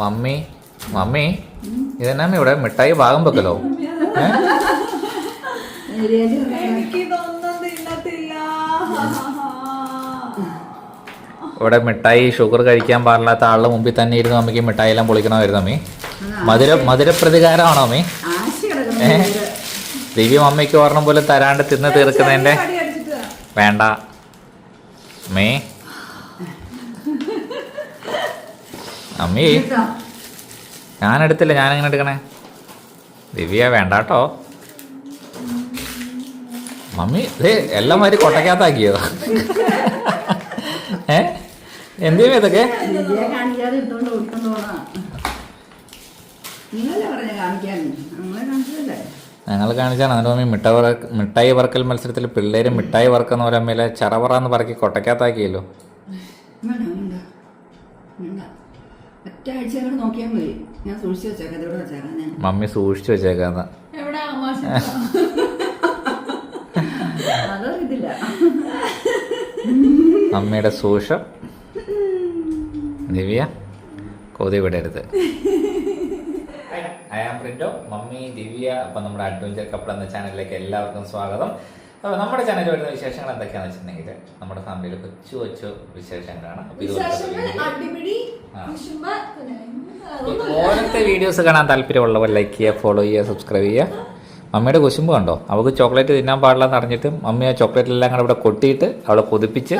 Mummy mummy ഇതെന്നാ ഇവിടെ മിഠായി ഭാഗം വെക്കലോ? ഇവിടെ മിഠായി ഷുഗർ കഴിക്കാൻ പാടില്ലാത്ത ആളുടെ മുമ്പിൽ തന്നെ ഇരുന്ന് അമ്മയ്ക്ക് മിഠായി എല്ലാം പൊളിക്കണമായിരുന്നു അമ്മി മധുര മധുരപ്രതികാരമാണോ അമ്മി ദിവ്യ അമ്മയ്ക്ക് ഓർണം പോലെ തരാണ്ട് തിന്ന് തീർക്കുന്നതിന്റെ. വേണ്ട. അമ്മേ അമ്മി. ഞാൻ എടുത്തില്ല ഞാൻ എങ്ങനെ എടുക്കണേ? ദിവ്യ വേണ്ട കേട്ടോ മമ്മി ഇത് എല്ലാം മാതിരി കൊട്ടക്കകത്താക്കിയോ? ഏ? എന്ത് ചെയ്യും ഇതൊക്കെ? ഞങ്ങൾ കാണിച്ചാണ് അതിന്റെ മമ്മി മിഠായി വറ മിഠായി വറക്കൽ മത്സരത്തിൽ പിള്ളേര് മിഠായി വറക്കുന്ന പോലെ അമ്മയിലെ ചറവറ എന്ന് പറക്കി കൊട്ടക്കകത്താക്കിയല്ലോ. അങ്ങോട്ട് നോക്കിയാൽ മതി. ഞാൻ സൂക്ഷിച്ച് വെച്ചേക്കാം. ഇതിവിടെ വെച്ചേക്കാം. ഞാൻ മമ്മി സൂക്ഷിച്ചു വെച്ചേക്കാന്ന്. എവിടെ അമ്മയുടെ സൂക്ഷം. ദിവ്യ കൊതി വിടരുത് ഐ ആം പ്രിന്റോ മമ്മി ദിവ്യ അപ്പം നമ്മുടെ അഡ്വഞ്ചർ കപ്പിൾ എന്ന ചാനലിലേക്ക് എല്ലാവർക്കും സ്വാഗതം. അപ്പോൾ നമ്മുടെ ചാനലിൽ വരുന്ന വിശേഷങ്ങൾ എന്തൊക്കെയാണെന്ന് വെച്ചിട്ടുണ്ടെങ്കിൽ നമ്മുടെ ഫാമിലിയിൽ കൊച്ചു കൊച്ചു വിശേഷങ്ങളാണ്. ഇതുപോലത്തെ വീഡിയോസ് കാണാൻ താല്പര്യമുള്ളവർ ലൈക്ക് ചെയ്യുക ഫോളോ ചെയ്യുക സബ്സ്ക്രൈബ് ചെയ്യുക. മമ്മിയുടെ കുശുമ്പ് കണ്ടോ? അവൾക്ക് ചോക്ലേറ്റ് തിന്നാൻ പാടില്ലെന്ന് അറിഞ്ഞിട്ടും മമ്മി ആ ചോക്ലേറ്റ് എല്ലാം കൂടെ ഇവിടെ കൊട്ടിയിട്ട് അവളെ കൊതിപ്പിച്ച്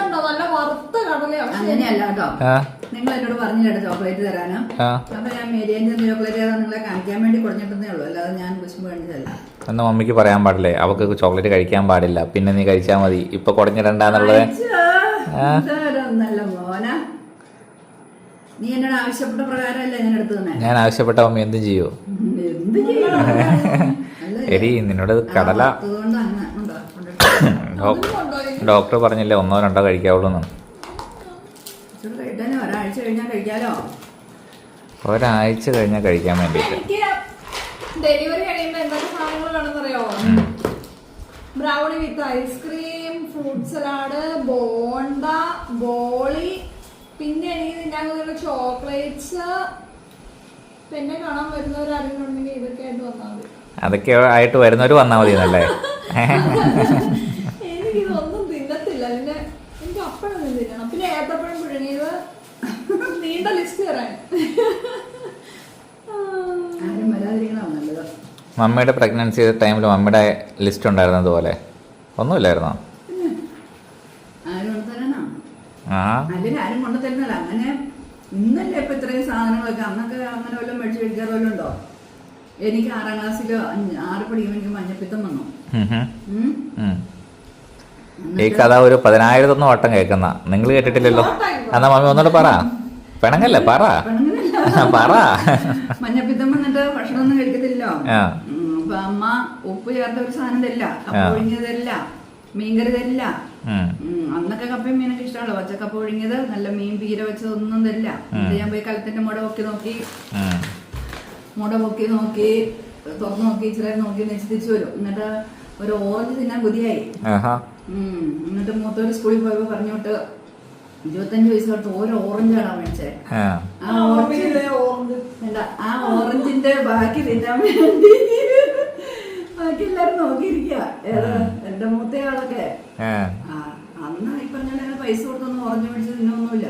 ആ. നിങ്ങൾ എന്നോട് പറഞ്ഞില്ല ചോക്ലേറ്റ് തരാനാ ചോക്ലേറ്റ് ഏതാ നിങ്ങളെ കാണിക്കാൻ വേണ്ടി ഉള്ളൂ. അല്ലാതെ ഞാൻ കുശുമ്പ് കാണിച്ചതല്ല എന്ന് മമ്മിക്ക് പറയാൻ പാടില്ലേ? അവൾക്ക് ചോക്ലേറ്റ് കഴിക്കാൻ പാടില്ല. പിന്നെ നീ കഴിച്ചാ മതി. ഇപ്പൊ കുടഞ്ഞിടണ്ടെന്നുള്ളത്? നല്ല മോന. നീ എന്നോട് ആവശ്യപ്പെട്ട പ്രകാരമല്ല ഞാൻ എടുത്തു തന്നെ ഞാൻ ആവശ്യപ്പെട്ട മമ്മി എന്തും ചെയ്യൂ? എടി നിന്നോട് കടല ഡോക്ടർ പറഞ്ഞില്ലേ ഒന്നോ രണ്ടോ കഴിക്കാവുള്ളൂ ഒരാഴ്ച കഴിഞ്ഞാൽ കഴിക്കാലോ. ഒരാഴ്ച കഴിഞ്ഞാൽ കഴിക്കാൻ വേണ്ടിയിട്ട് ഡെലിവറി കഴിയുമ്പോ എന്തൊക്കെ സാധനങ്ങൾ വേണമെന്നറിയോ? Brownie with ice cream fruit salad bonda boli പിന്നെ എനിക്ക് കൊണ്ടുള്ള ചോക്ലേറ്റ്സ്. പിന്നെ കാണാൻ വരുന്നവർ ആരെങ്കിലും ഇതൊക്കെ ആയിട്ട് വന്നാൽ മതി. അതൊക്കെ ആയിട്ട് വരുന്നവർ വന്നാൽ മതി എന്നല്ലേ എനിക്കിതൊന്നും തിന്നത്തില്ല. പിന്നെ എനിക്ക് അപ്പഴൊന്നും തിന്നണം. പിന്നെ ഏത്തപ്പഴം പുഴുങ്ങിയത്. നീണ്ട ലിസ്റ്റ് തരാൻ മമ്മിയുടെ പ്രഗ്നൻസി ടൈമിൽ മമ്മിയുടെ ലിസ്റ്റ് ഉണ്ടായിരുന്നത് പോലെ? ഒന്നുമില്ലായിരുന്നോ? ആ. ഇന്നല്ലേ ഇപ്പൊ ഇത്രയും സാധനങ്ങളൊക്കെ? അന്നൊക്കെ അങ്ങനെ വല്ലതും മേടിച്ചു കഴിക്കാറ് വല്ലതും ഉണ്ടോ? എനിക്ക് ആറാം ക്ലാസ്സിലോ ആറ് പഠിക്കുമ്പോൾ എനിക്ക് മഞ്ഞപ്പിത്തം വന്നു. ഈ കഥ ഒരു പതിനായിരത്തൊന്നും വട്ടം കേൾക്കുന്ന. നിങ്ങൾ കേട്ടിട്ടില്ലല്ലോ. എന്നാ മമ്മി ഒന്നുകൂടെ പറ. പെണങ്ങല്ലേ പറ. പറ. പറ മഞ്ഞപ്പിത്തം കഴിക്കത്തില്ലോ അപ്പൊ അമ്മ ഉപ്പ് ചേർത്ത ഒരു സാധനം തരില്ല. കപ്പ. ഒഴിഞ്ഞത് തരില്ല. മീൻകറി തരില്ല. ഉം, അന്നൊക്കെ കപ്പയും മീനൊക്കെ ഇഷ്ടമല്ലോ പച്ചക്കപ്പ ഒഴിഞ്ഞത് നല്ല മീൻ പീര വെച്ചതൊന്നും തരില്ല. എന്നിട്ട് ഞാൻ പോയി കലത്തിന്റെ മുട പൊക്കി നോക്കി. മുട പൊക്കി നോക്കി. തുറന്നു നോക്കി ഇച്ചിരി നോക്കി നെച്ചിത്തിച്ചു വരും. എന്നിട്ട് ഒരു ഓറഞ്ച് തിന്നാൻ കൊതിയായി. എന്നിട്ട് മൂത്തൊരു സ്കൂളിൽ പോയപ്പോ പറഞ്ഞോട്ട് ഇരുപത്തഞ്ച് വയസ്സ് കൊടുത്ത് ഓരോ ഓറഞ്ചാണ് മേടിച്ചത് ആ. ആ ഓറഞ്ച് വേണ്ട, ആ ഓറഞ്ചിന്റെ ബാക്കി തിന്നാൻ വേണ്ടി ബാക്കി എല്ലാരും നോക്കിയിരിക്കുക എന്റെ മൂത്തയാളൊക്കെ. അന്ന് ഈ പറഞ്ഞ പൈസ കൊടുത്തൊന്നും ഓറഞ്ച് മേടിച്ച് തിന്നൊന്നുമില്ല.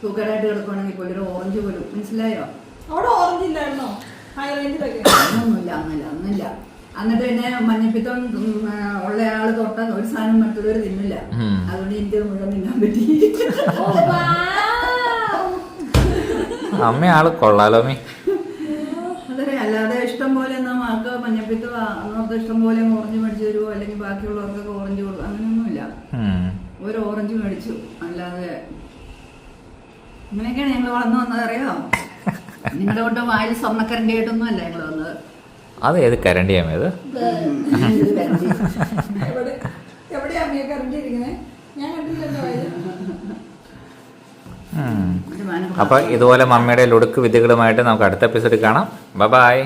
സുഖമായിട്ട് കിടക്കുവാണെങ്കിൽ പോലും ഒരു ഓറഞ്ച് പോലും. മനസ്സിലായോ? അവിടെ ഓറഞ്ച് ഇല്ലായിരുന്നോ? ഹൈ റേഞ്ചിലൊക്കെ അന്നൊന്നുമില്ല അന്നില്ല അന്നില്ല എന്നിട്ട് പിന്നെ മഞ്ഞപ്പിത്തം ഉള്ള ആൾ തൊട്ട ഒരു സാധനം മറ്റുള്ളവർ തിന്നില്ല. അതുകൊണ്ട് എനിക്ക് മുഴുവൻ തിന്നാൻ പറ്റി. അമ്മ ആൾ കൊള്ളാലോ മീ അതെ അല്ലാതെ ഇഷ്ടം പോലെ എന്നാ ആൾക്ക് മഞ്ഞപ്പിത്തം അന്നത്തെ ഇഷ്ടം പോലെ ഓറഞ്ച് മേടിച്ചു തരുമോ അല്ലെങ്കിൽ ബാക്കിയുള്ളവർക്കൊക്കെ ഓറഞ്ച് കൊടുക്കും അങ്ങനെയൊന്നുമില്ല. ഒരു ഓറഞ്ച് മേടിച്ചു. അല്ലാതെ ഇങ്ങനെയൊക്കെയാണ് ഞങ്ങൾ വളർന്നു വന്നത് അറിയോ നിങ്ങളുടെ കൊണ്ട് വായിൽ സ്വർണക്കരണ്ടിയായിട്ടൊന്നും അല്ല ഞങ്ങൾ അത് ഏത് കരണ്ടി. കണ്ടില്ലല്ലോ ഇത്. അപ്പൊ ഇതുപോലെ മമ്മിയുടെ ലുടുക്ക് വിദ്യകളുമായിട്ട് നമുക്ക് അടുത്ത എപ്പിസോഡിൽ കാണാം ബൈ